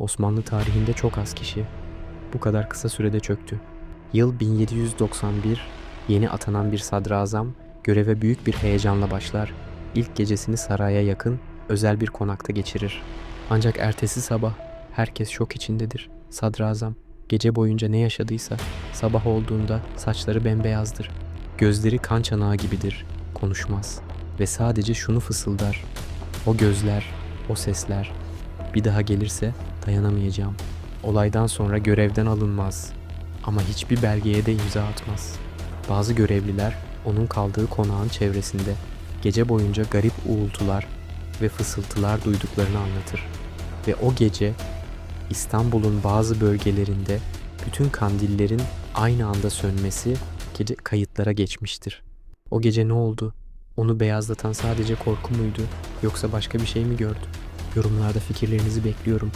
Osmanlı tarihinde çok az kişi bu kadar kısa sürede çöktü. Yıl 1791, yeni atanan bir sadrazam göreve büyük bir heyecanla başlar. İlk gecesini saraya yakın özel bir konakta geçirir. Ancak ertesi sabah herkes şok içindedir. Sadrazam gece boyunca ne yaşadıysa sabah olduğunda saçları bembeyazdır. Gözleri kan çanağı gibidir. Konuşmaz ve sadece şunu fısıldar. O gözler, o sesler. Bir daha gelirse dayanamayacağım. Olaydan sonra görevden alınmaz. Ama hiçbir belgeye de imza atmaz. Bazı görevliler onun kaldığı konağın çevresinde gece boyunca garip uğultular ve fısıltılar duyduklarını anlatır. Ve o gece İstanbul'un bazı bölgelerinde bütün kandillerin aynı anda sönmesi gece kayıtlara geçmiştir. O gece ne oldu? Onu beyazlatan sadece korku muydu yoksa başka bir şey mi gördü? Yorumlarda fikirlerinizi bekliyorum.